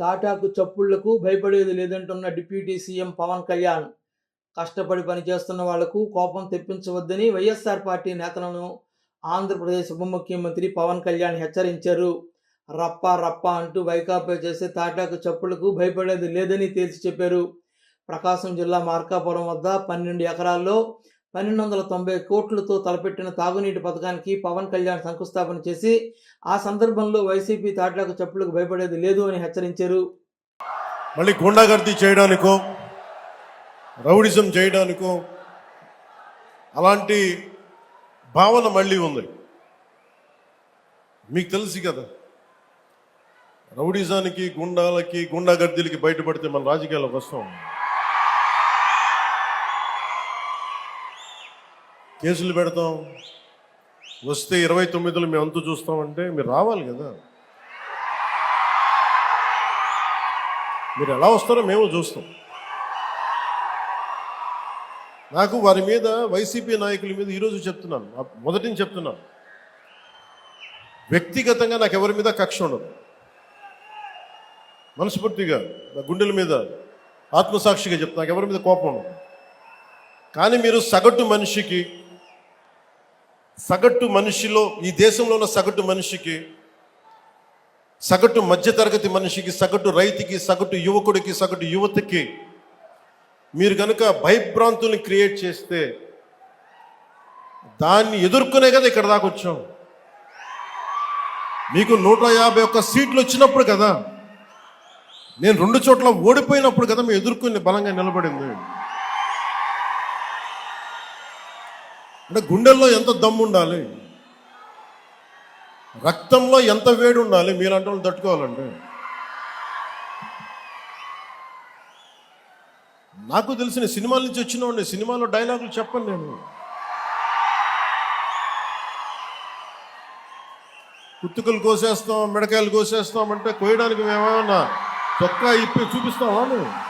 తాటాకు చప్పుళ్ళకు భయపడేది లేదంటున్న డిప్యూటీ సీఎం పవన్ కళ్యాణ్. కష్టపడి పనిచేస్తున్న వాళ్ళకు కోపం తెప్పించవద్దని వైఎస్ఆర్ పార్టీ నేతలను ఆంధ్రప్రదేశ్ ఉప ముఖ్యమంత్రి పవన్ కళ్యాణ్ హెచ్చరించారు. రప్ప రప్ప అంటూ వైకాపా చేసే తాటాకు చప్పుళ్ళకు భయపడేది లేదని తేల్చి చెప్పారు. ప్రకాశం జిల్లా మార్కాపురం వద్ద పన్నెండు ఎకరాల్లో పన్నెండు వందల తొంభై కోట్లతో తలపెట్టిన తాగునీటి పథకానికి పవన్ కళ్యాణ్ శంకుస్థాపన చేసి ఆ సందర్భంలో వైసీపీ తాటాకు చప్పులకు భయపడేది లేదు అని హెచ్చరించారు. మళ్ళీ గుండాగర్దీ చేయడానికో రౌడిజం చేయడానికో అలాంటి భావన మళ్ళీ ఉంది. మీకు తెలుసు కదా రౌడిజానికి గుండాలకి గుండాగర్దీలకి బయటపడితే మన రాజకీయాలకు వస్తాం. కేసులు పెడతాం. వస్తే ఇరవై తొమ్మిదిలో మేము అంతు చూస్తామంటే మీరు రావాలి కదా. మీరు ఎలా వస్తారో మేము చూస్తాం. నాకు వారి మీద వైసీపీ నాయకుల మీద ఈరోజు చెప్తున్నాను. మొదటిని మొదటి నుంచి చెప్తున్నాను. వ్యక్తిగతంగా నాకు ఎవరి మీద కక్ష ఉండదు. మనస్ఫూర్తిగా నా గుండెల మీద ఆత్మసాక్షిగా చెప్తా నాకు ఎవరి మీద కోపం ఉండదు. కానీ మీరు సగటు మనిషికి సగటు మనిషిలో ఈ దేశంలో ఉన్న సగటు మనిషికి సగటు మధ్యతరగతి మనిషికి సగటు రైతుకి సగటు యువకుడికి సగటు యువతకి మీరు కనుక భయభ్రాంతుల్ని క్రియేట్ చేస్తే దాన్ని ఎదుర్కొనే కదా ఇక్కడ దాకా వచ్చాం. మీకు నూట యాభై ఒక్క సీట్లు వచ్చినప్పుడు కదా నేను రెండు చోట్ల ఓడిపోయినప్పుడు కదా మేము ఎదుర్కొని బలంగా నిలబడింది. అంటే గుండెల్లో ఎంత దమ్ము ఉండాలి? రక్తంలో ఎంత వేడి ఉండాలి? మీలాంటి వాళ్ళు తట్టుకోవాలంటే. నాకు తెలిసిన సినిమాల నుంచి వచ్చిన వాడిని సినిమాలో డైలాగులు చెప్పను నేను. కుత్తుకలు కోసేస్తాం మిడకాయలు కోసేస్తాం అంటే కోయడానికి మేమేమన్నా చొక్కా ఇప్పి చూపిస్తామా నువ్వు?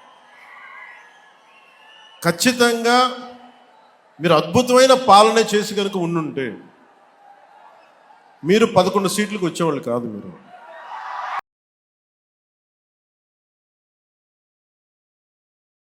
ఖచ్చితంగా మీరు అద్భుతమైన పాలన చేసి కనుక ఉండుంటే మీరు పదకొండు సీట్లకు వచ్చేవాళ్ళు కాదు మీరు.